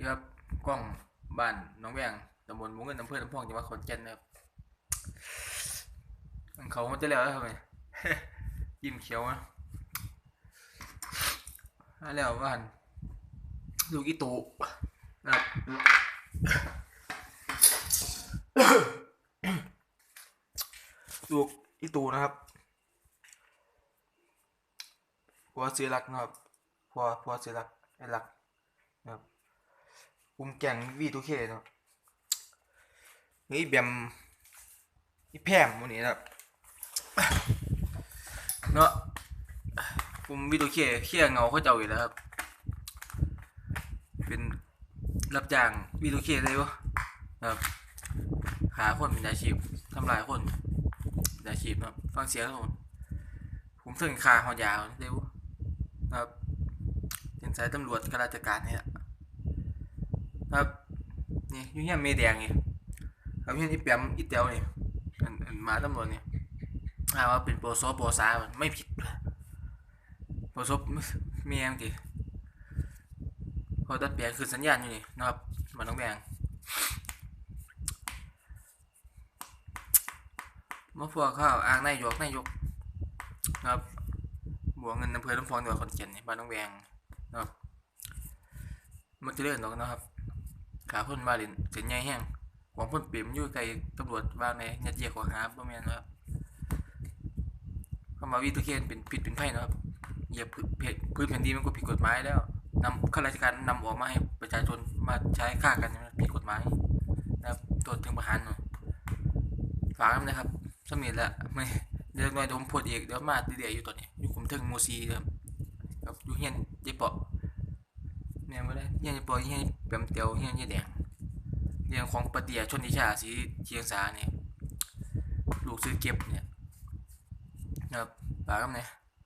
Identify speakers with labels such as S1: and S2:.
S1: นี่ครับกล้องบ้านน้องแวงตำบลมุงเงินอำเภอลำพองจังหวัดขอนแก่นนะครับเขาจะแล้วแล้วทำไมยิ้มเขียวนะแล้วบ้านลูกอีตูนะครับลูอีตูนะครับพัวซื้อรักนะครับพัวพัวซื้อรักไอ้รักนะครับ กลุ่มแก่งวีทูเคนะครับนี่แบมอีแพมวันนี้นะครับเนาะกลุ่มวีทูเคเคี่ยเงาเขาเจ้าอยู่แล้วครับ เป็นรับจ้างวีทูเคเลยวะครับ หาคนเป็นอาชีพทำลายคนเป็นอาชีพนะครับฟังเสียงครับผมผมถึงคาหอยาวเร็วครับเป็นสายตำรวจข้าราชการเนี่แหละ ครับนี่ยุ่งยามเมแดงนี่ครับอยุ่งอีแปมอีเตียวนี่อันอันมาตำรวจนี่ถ้าว่าเป็นโปรโซโปรซามันไม่ผิดโปรโซเมียงกี่เขาตัดแปลงคือสัญญาณอยู่นี่นะครับมันต้องแบ่งมาพวกข้าวอ่างนายกนายกนะครับบวกเงินอำเภอลำพองจังหวัดขอนแก่นนี่บ้านน้องแวงนะครับมันจะเลื่อนหรอกนะครับ ขาพ่นมาเล่นเส้นใหญ่แห้งหวังพ่นเปี่ยมยู่ไกลตำรวจบ้างในยัดเยียดขวาหาบ่แม่นนะครับเข้ามาวิทุเคนเป็นผิดเป็นไพ่นะครับเหยียบพื้นแผ่นดินมันก็ผิดกฎหมายแล้วนำข้าราชการนำออกมาให้ประชาชนมาใช้ฆ่ากันผิดกฎหมายนะครับโทษถึงประหารหน่อยฝากนะครับสมิธละไม่เดี๋ยวหน่อยเดี๋ยวผมพูดอีกเดี๋ยวมาเรื่อยๆอยู่ตอนนี้อยู่คุมถึงโมซีครับอยู่เฮียนเจ๊เปาะ เนี่ยไม่ได้เฮียนเจ๊เปาะเฮียนแปมเตียวเฮียนเจ๊แดงเรื่องของปฏิยาชนทิชาสีเชียงสาเนี่ยลูกซื้อเก็บเนี่ยนะครับปากกับเนี่ย